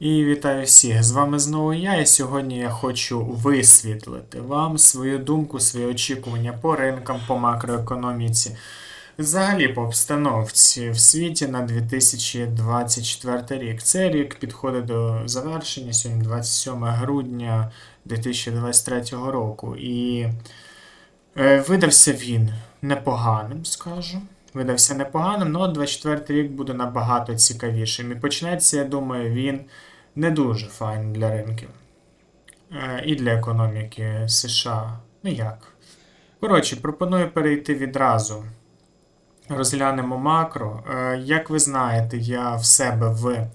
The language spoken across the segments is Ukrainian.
І вітаю всіх! З вами знову я, і сьогодні я хочу висвітлити вам свою думку, свої очікування по ринкам, по макроекономіці, взагалі по обстановці в світі на 2024 рік. Цей рік підходить до завершення, сьогодні 27 грудня 2023 року. І е, видався він непоганим, скажу. Видався непоганим, але 24 рік буде набагато цікавішим. І почнеться, я думаю, він не дуже файний для ринків. Е, І для економіки США. Ну як? Коротше, пропоную перейти відразу. Розглянемо макро. Е, Як ви знаєте, я в себе в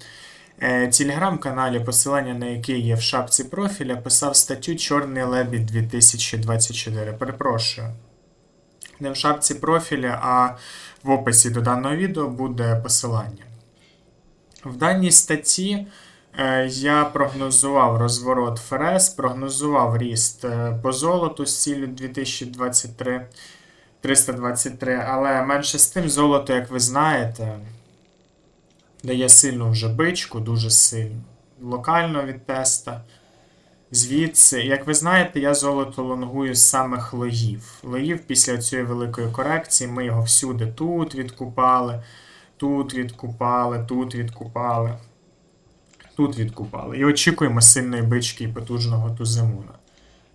е, телеграм-каналі, посилання на який є в шапці профіля, писав статтю Чорний лебідь 2024. Перепрошую. Не в шапці профіля, а в описі до даного відео буде посилання. В даній статті е, я прогнозував розворот ФРС, прогнозував ріст е, по золоту з ціллю 2023 323, але менше з тим, золото, як ви знаєте, дає сильну вже бичку, дуже сильну. Локально від теста. Звідси, як ви знаєте, я золото лонгую з самих лоїв. Лоїв після цієї великої корекції ми його всюди тут відкупали, тут відкупали, тут відкупали, тут відкупали. І очікуємо сильної бички і потужного туземуна.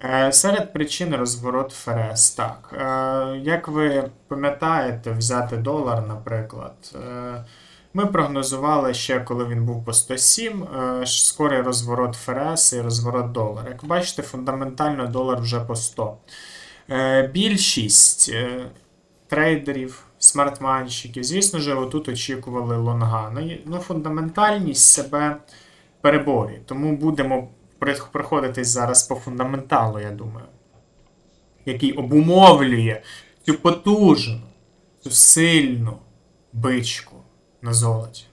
Е, Серед причин розворот ФРС. Так, е, як ви пам'ятаєте, взяти долар, наприклад. Е, ми прогнозували ще, коли він був по 107, е, скорий розворот ФРС і розворот долара. Як бачите, фундаментально долар вже по 100. Е, Більшість е, трейдерів, смартманщиків, звісно ж, отут очікували лонга. Ну, Ну, фундаментальність себе переборює. Тому будемо проходитись зараз по фундаменталу, я думаю, який обумовлює цю потужну, цю сильну бичку на золоті.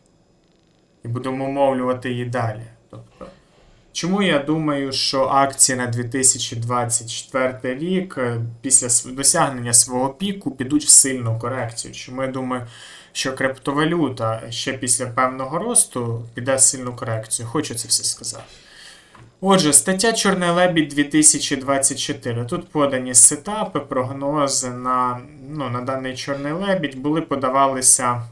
І будемо умовлювати її далі. Тобто, чому я думаю, що акції на 2024 рік е, після досягнення свого піку підуть в сильну корекцію? Чому я думаю, що криптовалюта ще після певного росту піде в сильну корекцію? Хочу це все сказати. Отже, стаття Чорний лебідь 2024. Тут подані сетапи, прогнози на, ну, на даний чорний лебідь. Були подавалися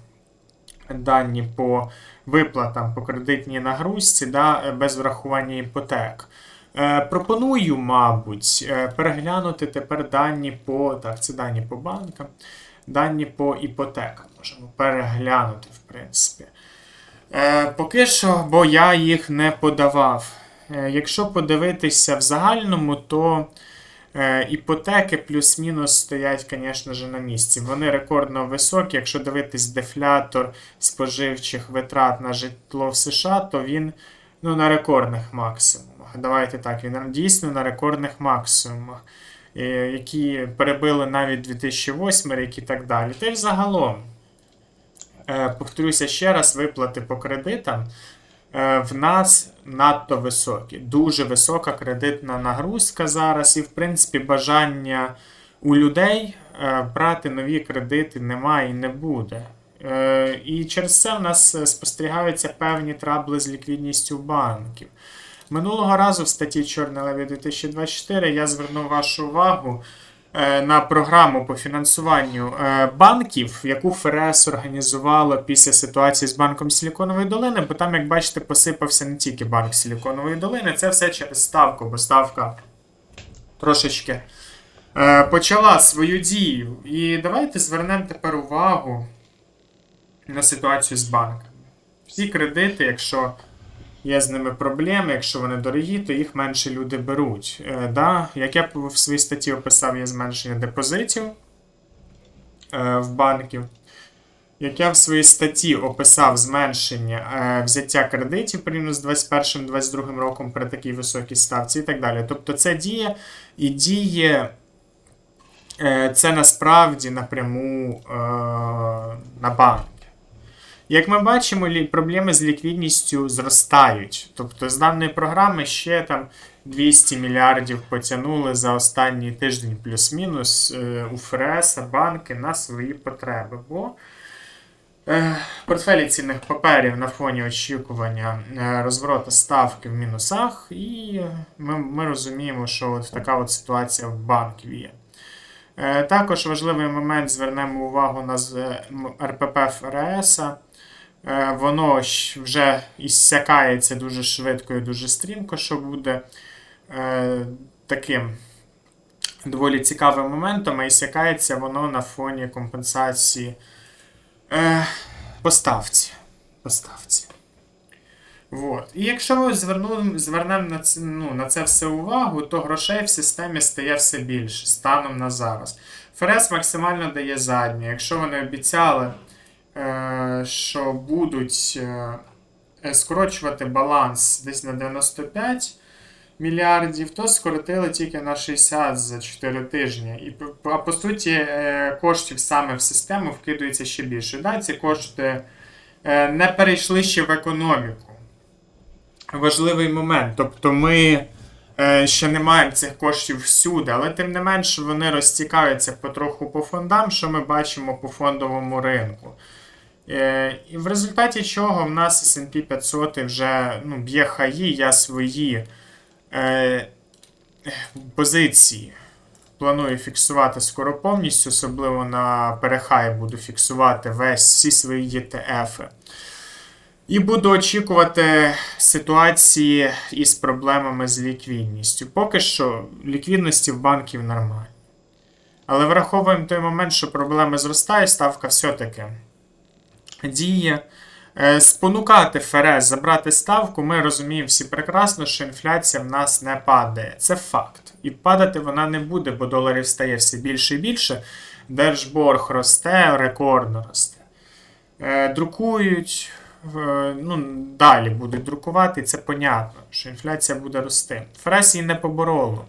дані по виплатам по кредитній нагрузці да, без врахування іпотек. Е, пропоную, мабуть, е, переглянути тепер дані по. Так, це дані по банкам, дані по іпотекам. Можемо переглянути, в принципі. Е, поки що, бо я їх не подавав. Якщо подивитися в загальному, то іпотеки плюс-мінус стоять, звісно ж, на місці. Вони рекордно високі. Якщо дивитись дефлятор споживчих витрат на житло в США, то він ну, на рекордних максимумах. Давайте так, він дійсно на рекордних максимумах, е, які перебили навіть 2008 рік і так далі. Та й взагалом, е, повторюся ще раз, виплати по кредитам е, в нас надто високі. Дуже висока кредитна нагрузка зараз, і, в принципі, бажання у людей е, брати нові кредити немає і не буде. Е, І через це в нас е, спостерігаються певні трабли з ліквідністю банків. Минулого разу в статті Чорне леві 2024 я звернув вашу увагу е, на програму по фінансуванню е, банків, яку ФРС організувало після ситуації з банком Силіконової долини, бо там, як бачите, посипався не тільки банк Силіконової долини, це все через ставку, бо ставка трошечки е, почала свою дію. І давайте звернемо тепер увагу на ситуацію з банками. Всі кредити, якщо є з ними проблеми, якщо вони дорогі, то їх менше люди беруть. Е, да? Як я в своїй статті описав, є зменшення депозитів е, в банків. Як я в своїй статті описав зменшення е, взяття кредитів порівняно з 21-22 роком при такій високій ставці і так далі. Тобто це діє і діє е, це насправді напряму е, на банки. Як ми бачимо, проблеми з ліквідністю зростають. Тобто з даної програми ще там 200 мільярдів потягнули за останній тиждень плюс-мінус е, у ФРС банки на свої потреби. Бо Е, Портфелі цінних паперів на фоні очікування е, розвороту ставки в мінусах, і ми, ми розуміємо, що от така от ситуація в банків є. Також важливий момент звернемо увагу на РПП ФРС. Е, Воно вже іссякається дуже швидко і дуже стрімко, що буде е, таким доволі цікавим моментом, а іссякається воно на фоні компенсації е, поставці. поставці. Вот. І якщо ми звернемо, на, це, ну, на це все увагу, то грошей в системі стає все більше станом на зараз. ФРС максимально дає заднє. Якщо вони обіцяли, що будуть е, е, скорочувати баланс десь на 95 мільярдів, то скоротили тільки на 60 за 4 тижні. І а по суті, е, коштів саме в систему вкидується ще більше. Да, ці кошти е, не перейшли ще в економіку. Важливий момент. Тобто ми е, ще не маємо цих коштів всюди, але тим не менш вони розтікаються потроху по фондам, що ми бачимо по фондовому ринку. Е, і в результаті чого в нас SP 500 вже ну, б'є хаї, я свої е, позиції планую фіксувати скоро повністю, особливо на перехай буду фіксувати весь всі свої ETF. І буду очікувати ситуації із проблемами з ліквідністю. Поки що ліквідності в банків нормально. Але враховуємо той момент, що проблеми зростають, ставка все-таки діє. Е, Спонукати ФРС забрати ставку, ми розуміємо всі прекрасно, що інфляція в нас не падає. Це факт. І падати вона не буде, бо доларів стає все більше і більше. Держборг росте, рекордно росте. Е, Друкують, ну, далі будуть друкувати, і це понятно, що інфляція буде рости. ФРС її не побороло.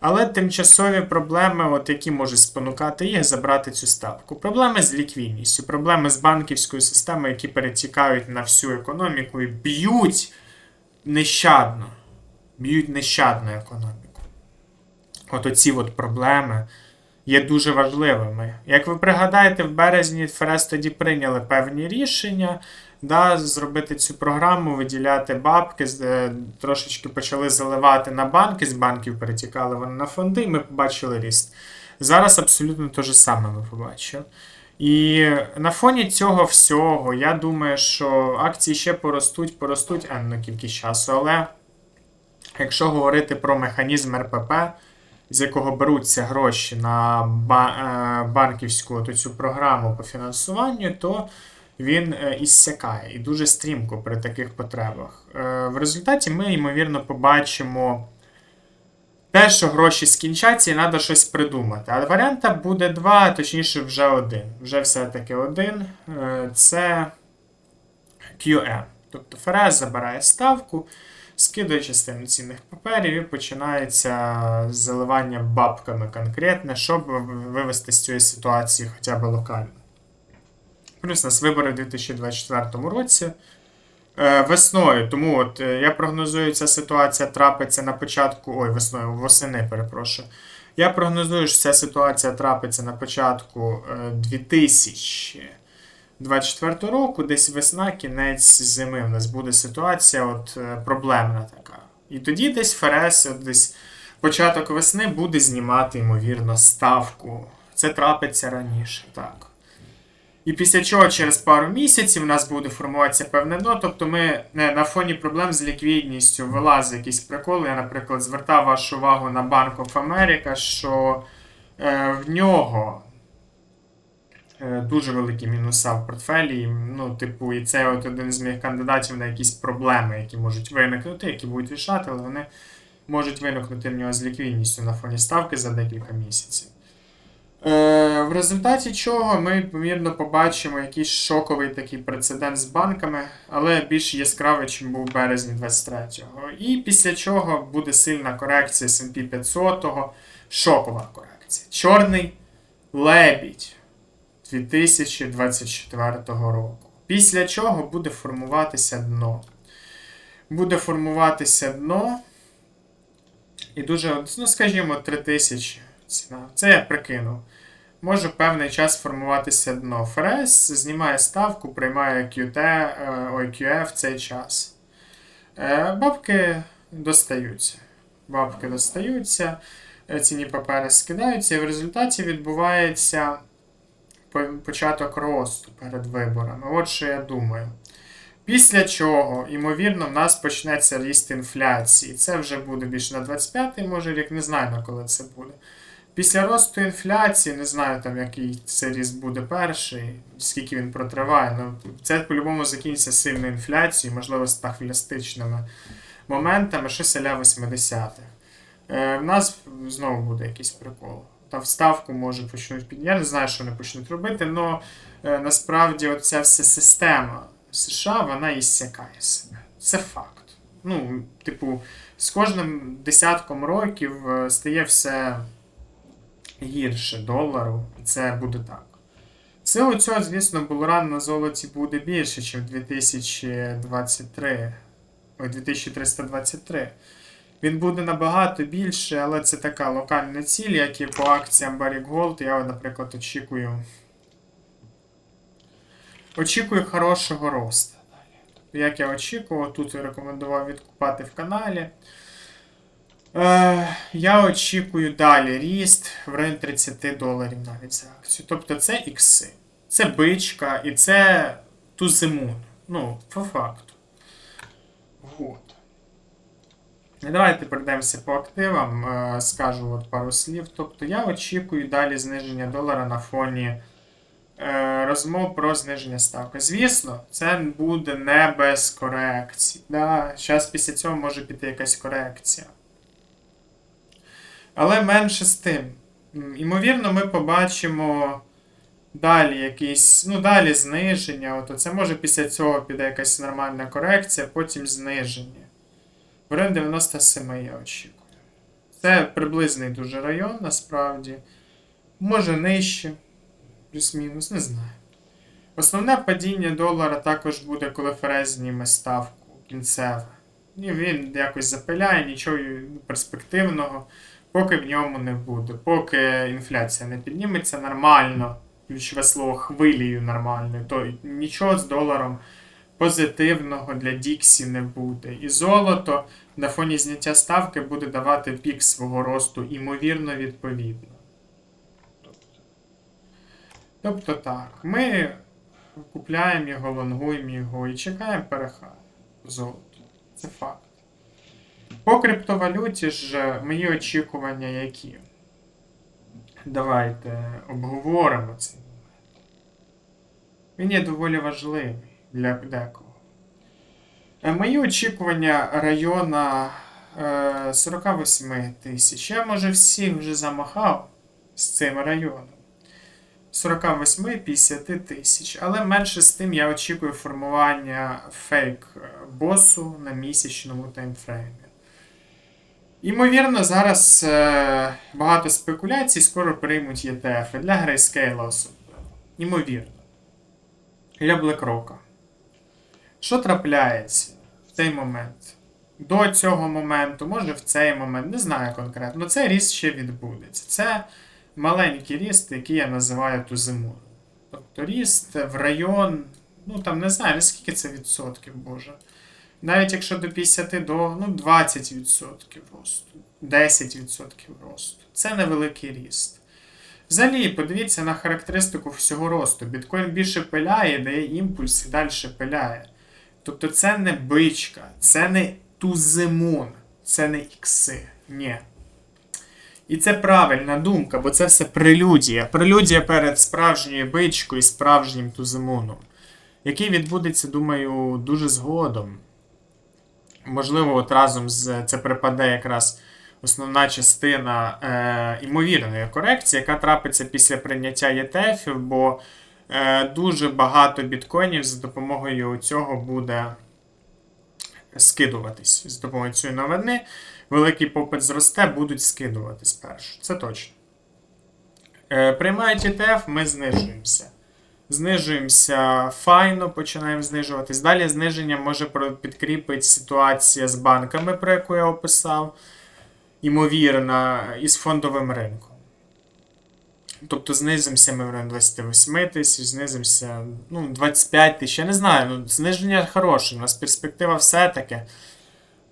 Але тимчасові проблеми, от які можуть спонукати їх забрати цю ставку. Проблеми з ліквідністю, проблеми з банківською системою, які перетікають на всю економіку і б'ють нещадно. Б'ють нещадно економіку. От оці от проблеми є дуже важливими. Як ви пригадаєте, в березні ФРС тоді прийняли певні рішення. Да, зробити цю програму, виділяти бабки, е, трошечки почали заливати на банки, з банків перетікали вони на фонди, і ми побачили ріст. Зараз абсолютно те ж саме ми побачили. І на фоні цього всього, я думаю, що акції ще поростуть, поростуть енну кількість часу. Але якщо говорити про механізм РПП, з якого беруться гроші на е, банківську цю програму по фінансуванню, то він е, іссякає і дуже стрімко при таких потребах. Е, В результаті ми, ймовірно, побачимо те, що гроші скінчаться, і треба щось придумати. А варіанта буде два, точніше, вже один. Вже все-таки один. Е, Це QE. Тобто ФРС забирає ставку, скидає частину цінних паперів і починається заливання бабками конкретне, щоб вивести з цієї ситуації хоча б локально. Плюс у нас вибори у 2024 році. Е, Весною, тому от е, я прогнозую, ця ситуація трапиться на початку. Ой, весною, восени, перепрошую. Я прогнозую, що ця ситуація трапиться на початку е, 2024 року, десь весна, кінець зими. У нас буде ситуація от, е, проблемна така. І тоді десь ФРС, от десь початок весни буде знімати, ймовірно, ставку. Це трапиться раніше, так. І після чого через пару місяців у нас буде формуватися певне дно. Тобто ми е, на фоні проблем з ліквідністю вилазить якісь приколи. Я, наприклад, звертав вашу увагу на Bank of America, що е, в нього е, дуже великі мінуса в портфелі. І, Ну, типу, і це от один з моїх кандидатів на якісь проблеми, які можуть виникнути, які будуть рішати, але вони можуть виникнути в нього з ліквідністю на фоні ставки за декілька місяців. Е, в результаті чого ми, помірно, побачимо якийсь шоковий такий прецедент з банками, але більш яскравий, ніж був березні 23-го. І після чого буде сильна корекція S&P 500, шокова корекція. Чорний лебідь 2024 року. Після чого буде формуватися дно. Буде формуватися дно. І дуже, ну скажімо, 3000 ціна. Це я прикинув. Може певний час формуватися дно. ФРС знімає ставку, приймає QT, е, в цей час. Е, Бабки достаються. Бабки достаються, е, ціні папери скидаються, і в результаті відбувається початок росту перед виборами. От що я думаю. Після чого, ймовірно, в нас почнеться ріст інфляції. Це вже буде більше на 25-й, може рік, не знаю на коли це буде. Після росту інфляції, не знаю там, який це ріст буде перший, скільки він протриває. Ну, це по-любому закінчиться сильною інфляцією, можливо, стахлястичними моментами, щось аля 80-х. Е, в нас знову буде якийсь прикол. Там вставку може почнуть під. Я не знаю, що вони почнуть робити, але е, насправді оця вся система США, вона іссякає себе. Це факт. Ну, типу, з кожним десятком років е, стає все гірше долару, і це буде так. В Силу цього, звісно, булран на золоті буде більше, ніж 2023. Ой, 2323. Він буде набагато більше, але це така локальна ціль, як і по акціям Barrick Gold. Я, наприклад, очікую. Очікую хорошого росту. Як я очікував, тут я рекомендував відкупати в каналі. Е, я очікую далі ріст в районі 30 доларів навіть за акцію. Тобто це ікси. Це бичка і це тузимун. Ну, по факту. Вот. І Давайте перейдемося по активам. Е, Скажу от пару слів. Тобто я очікую далі зниження долара на фоні е, розмов про зниження ставки. Звісно, це буде не без корекцій. Да? Зараз після цього може піти якась корекція. Але менше з тим. М, Імовірно, ми побачимо далі якісь, ну, далі зниження. От це може після цього піде якась нормальна корекція, потім зниження. В район 97 я очікую. Це приблизний дуже район, насправді. Може нижче, плюс-мінус, не знаю. Основне падіння долара також буде, коли ФРС зніме ставку кінцеве. І він якось запиляє, нічого перспективного, поки в ньому не буде. Поки інфляція не підніметься нормально, ключове слово хвилею нормальною, то нічого з доларом позитивного для Діксі не буде. І золото на фоні зняття ставки буде давати пік свого росту, імовірно, відповідно. Тобто так, ми купляємо його, лонгуємо його і чекаємо перехай золото. Це факт. По криптовалюті ж мої очікування які? Давайте обговоримо цей момент. Він є доволі важливий для декого. Е, Мої очікування района е, 48 тисяч. Я, може, всіх вже замахав з цим районом. 48-50 тисяч. Але менше з тим я очікую формування фейк босу на місячному таймфреймі. Ймовірно, зараз е, багато спекуляцій скоро приймуть ETF для Grayscale особливо. Ймовірно. Для BlackRock. Що трапляється в цей момент? До цього моменту, може в цей момент, не знаю конкретно, цей ріст ще відбудеться. Це маленький ріст, який я називаю тузимун. Тобто ріст в район, ну там не знаю, наскільки це відсотків, боже. Навіть якщо до 50 до ну, 20% росту, 10% росту. Це невеликий ріст. Взагалі, подивіться на характеристику всього росту. Біткоін більше пиляє, дає імпульс і далі пиляє. Тобто це не бичка, це не тузимун, це не ікси. Ні. І це правильна думка, бо це все прелюдія. Прелюдія перед справжньою бичкою і справжнім тузимуном, який відбудеться, думаю, дуже згодом. Можливо, от разом з це припаде якраз основна частина е, імовірної корекції, яка трапиться після прийняття ETF, бо е, дуже багато біткоїнів за допомогою цього буде скидуватись. З допомогою цієї новини великий попит зросте, будуть скидуватись першу. Це точно. Е, приймають ETF, ми знижуємося. Знижуємося файно, починаємо знижуватись. Далі зниження може підкріпити ситуація з банками, про яку я описав, ймовірно, і з фондовим ринком. Тобто знизимося ми в район 28 тисяч, знизимося ну, 25 тисяч. Я не знаю, ну, зниження хороше. У нас перспектива все-таки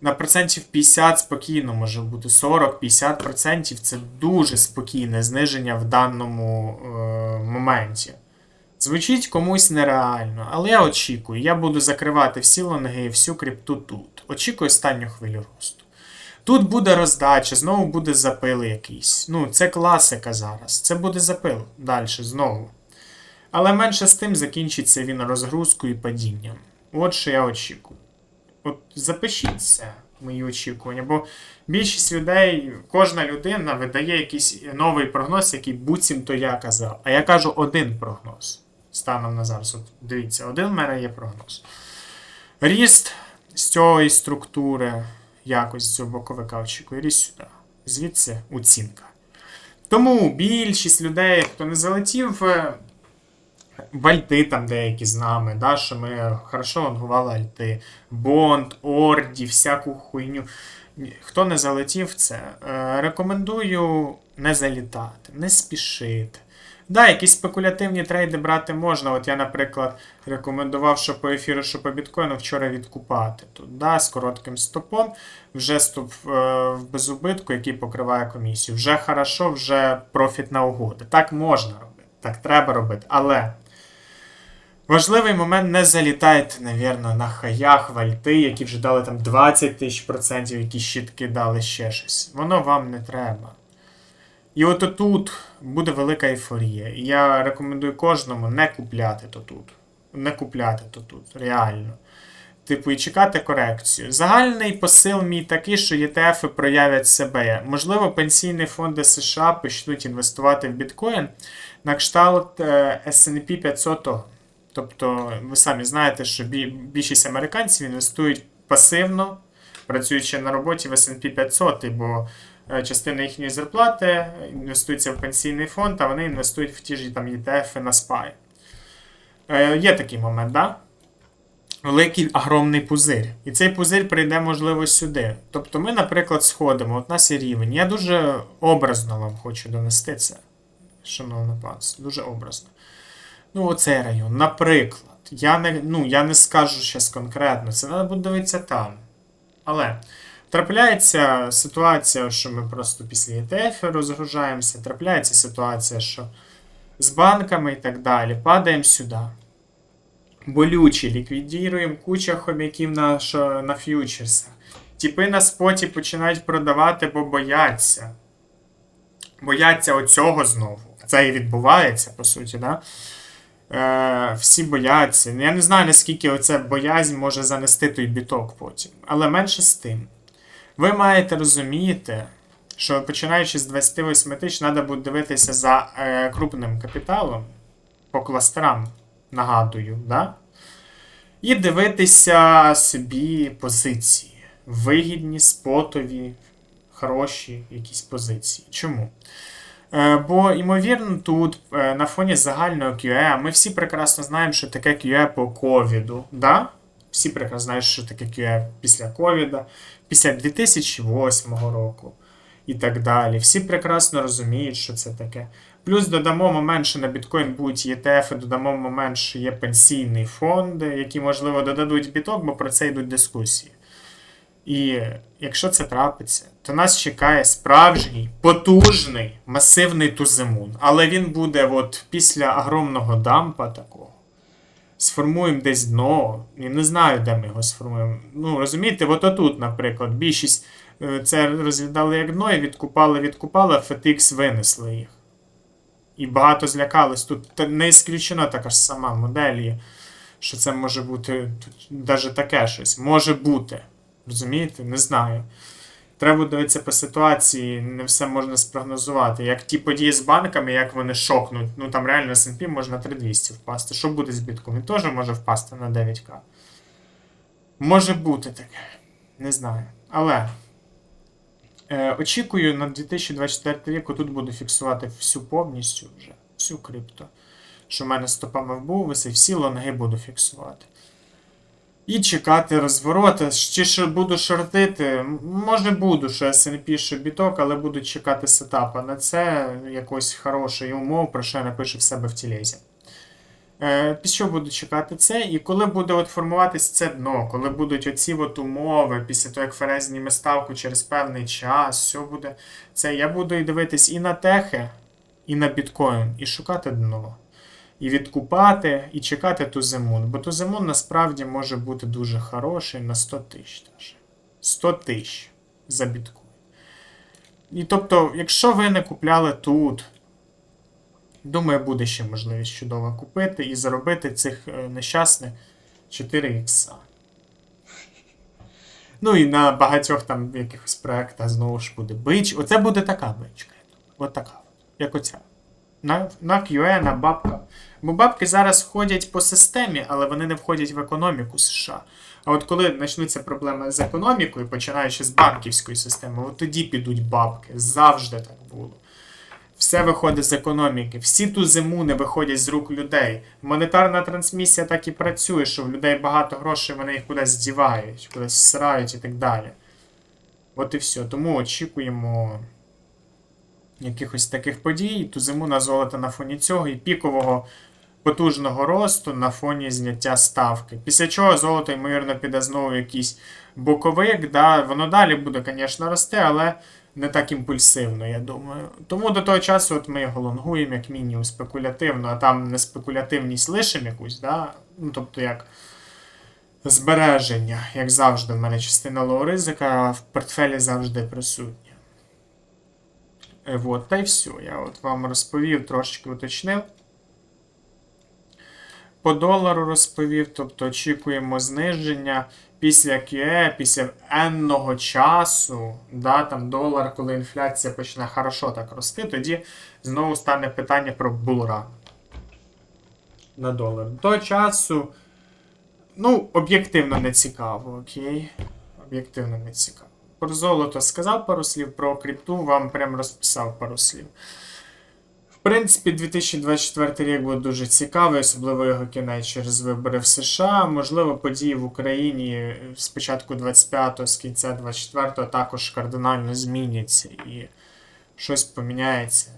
на процентів 50 спокійно може бути 40-50% це дуже спокійне зниження в даному е, моменті. Звучить комусь нереально, але я очікую. Я буду закривати всі лонги, і всю крипту тут. Очікую останню хвилю росту. Тут буде роздача, знову буде запил якийсь. Ну, це класика зараз. Це буде запил далі знову. Але менше з тим закінчиться він розгрузкою і падінням. От що я очікую. От запишіть це, мої очікування, бо більшість людей, кожна людина видає якийсь новий прогноз, який буцімто я казав. А я кажу один прогноз. Станом на зараз. От дивіться, один в мене є прогноз. Ріст з цієї структури, якось з цього боковика очікує, ріст сюди. Звідси оцінка. Тому більшість людей, хто не залетів, е, в альти там деякі з нами, да, що ми хорошо лонгували альти, Бонд, Орді, всяку хуйню. Хто не залетів це, е, рекомендую не залітати, не спішити. Да, якісь спекулятивні трейди брати можна. От я, наприклад, рекомендував, що по ефіру, що по біткоїну вчора відкупати. Тут, да, з коротким стопом, вже стоп е, в безубитку, який покриває комісію. Вже хорошо, вже профітна угода. Так можна робити, так треба робити. Але важливий момент не залітайте, навірно, на хаях, вальти, які вже дали там 20 тисяч процентів, які щітки дали ще щось. Воно вам не треба. І от тут буде велика ейфорія. Я рекомендую кожному не купляти то тут. Не купляти то тут, реально. Типу, і чекати корекцію. Загальний посил мій такий, що ЄТФи проявлять себе. Можливо, пенсійні фонди США почнуть інвестувати в біткоін на кшталт е, SP 500. Тобто, ви самі знаєте, що більшість американців інвестують пасивно, працюючи на роботі в SP 500, бо частина їхньої зарплати інвестується в пенсійний фонд, а вони інвестують в ті ж там ETF на SPY. Е, є такий момент, да? Великий огромний пузир. І цей пузир прийде, можливо, сюди. Тобто ми, наприклад, сходимо, от нас є рівень. Я дуже образно вам хочу донести це, шановне панство, дуже образно. Ну, оцей район, наприклад. Я не, ну, я не скажу щас конкретно, це треба буде дивитися там. Але трапляється ситуація, що ми просто після ETF розгружаємося, трапляється ситуація, що з банками і так далі, падаємо сюди. Болючі, ліквідіруємо куча хомяків на, на ф'ючерсах. Тіпи на споті починають продавати, бо бояться. Бояться оцього знову. Це і відбувається, по суті, да? Е, всі бояться. Я не знаю, наскільки оця боязнь може занести той біток потім. Але менше з тим. Ви маєте розуміти, що починаючи з 28 тисяч, треба буде дивитися за е, крупним капіталом по кластерам, нагадую, да? і дивитися собі позиції. Вигідні, спотові, хороші якісь позиції. Чому? Е, Бо, ймовірно, тут е, на фоні загального QE, ми всі прекрасно знаємо, що таке QE по ковіду. Да? Всі прекрасно знають, що таке QE після ковіда, після 2008 року і так далі. Всі прекрасно розуміють, що це таке. Плюс додамо момент, що на біткоін будуть ETF, додамо момент, що є пенсійний фонд, які, можливо, додадуть біток, бо про це йдуть дискусії. І якщо це трапиться, то нас чекає справжній, потужний, масивний туземун. Але він буде от після огромного дампа такого. Сформуємо десь дно. Я не знаю, де ми його сформуємо. Ну, розумієте, от отут, наприклад, більшість е, це розглядали як дно і відкупали, відкупали, а FTX винесли їх. І багато злякались. Тут не ісключена така ж сама модель, що це може бути навіть таке щось. Може бути. Розумієте? Не знаю. Треба дивитися по ситуації, не все можна спрогнозувати. Як ті події з банками, як вони шокнуть. Ну там реально S&P можна 3200 впасти. Що буде з бітком? Він теж може впасти на 9К. Може бути таке. Не знаю. Але е, очікую на 2024 рік тут буду фіксувати всю повністю вже, всю крипто. Що в мене стопами був, висить, всі лонги буду фіксувати. І чекати розворота. Чи що буду шортити? Може буду, що S&P, що біток, але буду чекати сетапа на це якось хорошої умов, про що я напишу в себе в тілезі. Е, під що буду чекати це, і коли буде от формуватись це дно, коли будуть оці от умови, після того, як Ферез зніме ставку через певний час, все буде. Це я буду і дивитись і на техи, і на біткоін, і шукати дно. І відкупати, і чекати туземун. Бо туземун насправді може бути дуже хороший на 100 тисяч. 100 тисяч за біткоін. І тобто, якщо ви не купляли тут, думаю, буде ще можливість чудово купити і заробити цих е, нещасних 4 ікса. Ну і на багатьох там якихось проєктах знову ж буде бич. Оце буде така бичка. От така. Як оця. На, на QE, на бабка. Бо бабки зараз входять по системі, але вони не входять в економіку США. А от коли почнуться проблеми з економікою, починаючи з банківської системи, от тоді підуть бабки. Завжди так було. Все виходить з економіки. Всі ту зиму не виходять з рук людей. Монетарна трансмісія так і працює, що в людей багато грошей, вони їх кудись здівають, кудись срають і так далі. От і все. Тому очікуємо якихось таких подій. Ту зиму на золото на фоні цього і пікового потужного росту на фоні зняття ставки. Після чого золото, ймовірно, піде знову якийсь боковик. Да? Воно далі буде, звісно, рости, але не так імпульсивно, я думаю. Тому до того часу от ми його лонгуємо як мінімум спекулятивно, а там не спекулятивність лишимо якусь, да? ну, тобто як збереження, як завжди, в мене частина лоу ризика в портфелі завжди присутня. Е, Вот, та й все. Я от вам розповів, трошечки уточнив. По долару розповів, тобто очікуємо зниження після QE, після енного часу, да, там долар, коли інфляція почне хорошо так рости, тоді знову стане питання про булран на долар. До часу, ну, об'єктивно не цікаво, окей? Об'єктивно не цікаво. Про золото сказав пару слів, про крипту вам прям розписав пару слів. В принципі, 2024 рік буде дуже цікавий, особливо його кінець через вибори в США. Можливо, події в Україні з початку 25-го, з кінця 24-го також кардинально зміняться і щось поміняється,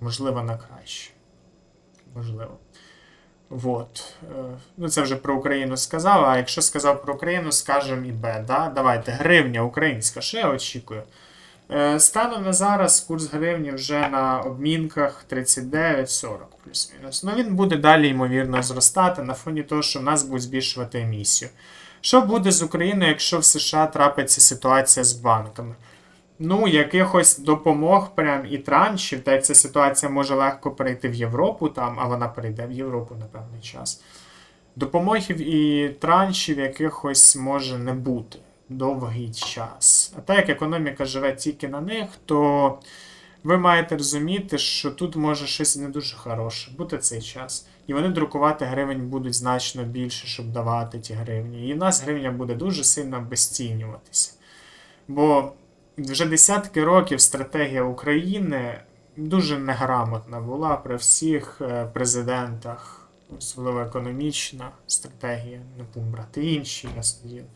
можливо, на краще. Можливо. Вот. Е, Ну, це вже про Україну сказав. А якщо сказав про Україну, скажемо і Б. Да? Давайте, гривня українська, що я очікую? Е, Станом на зараз курс гривні вже на обмінках 39-40 плюс-мінус. Ну він буде далі, ймовірно, зростати на фоні того, що в нас будуть збільшувати емісію. Що буде з Україною, якщо в США трапиться ситуація з банками? Ну, якихось допомог прям і траншів, та ця ситуація може легко перейти в Європу, там, а вона перейде в Європу на певний час. Допомогів і траншів якихось може не бути довгий час. А так як економіка живе тільки на них, то ви маєте розуміти, що тут може щось не дуже хороше бути цей час. І вони друкувати гривень будуть значно більше, щоб давати ті гривні. І в нас гривня буде дуже сильно обесцінюватися. Бо вже десятки років стратегія України дуже неграмотна була при всіх е, президентах, особливо економічна стратегія, не будемо брати інші, ясно діло.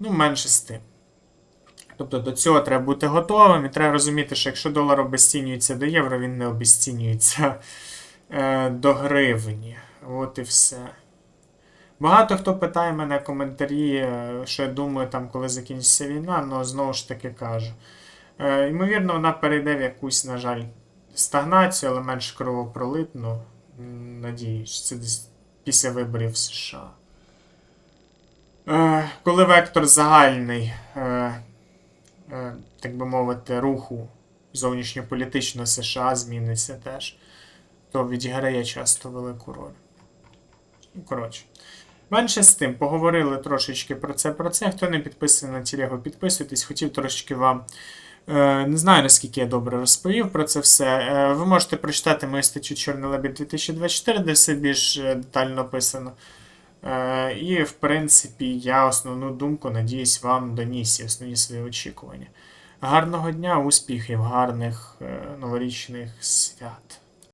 Ну, менше з тим. Тобто до цього треба бути готовим, і треба розуміти, що якщо долар обесцінюється до євро, він не обесцінюється е, до гривні. От і все. Багато хто питає мене коментарі, е, що я думаю, там, коли закінчиться війна, але знову ж таки кажу. Е, ймовірно, вона перейде в якусь, на жаль, стагнацію, але менш кровопролитну. Надіюсь, це десь після виборів в США. Е, коли вектор загальний, так би мовити, руху зовнішньополітичного США зміниться теж, то відіграє часто велику роль. Ну, коротше. Менше з тим, поговорили трошечки про це. Про це. Хто не підписаний на тілегу, підписуйтесь. Хотів трошечки вам. е, Не знаю, наскільки я добре розповів про це все. Е, Ви можете прочитати мою статтю Чорний лебідь 2024, де все більш е, детально описано. І, в принципі, я основну думку, надіюсь, вам доніс і основні свої очікування. Гарного дня, успіхів, гарних новорічних свят.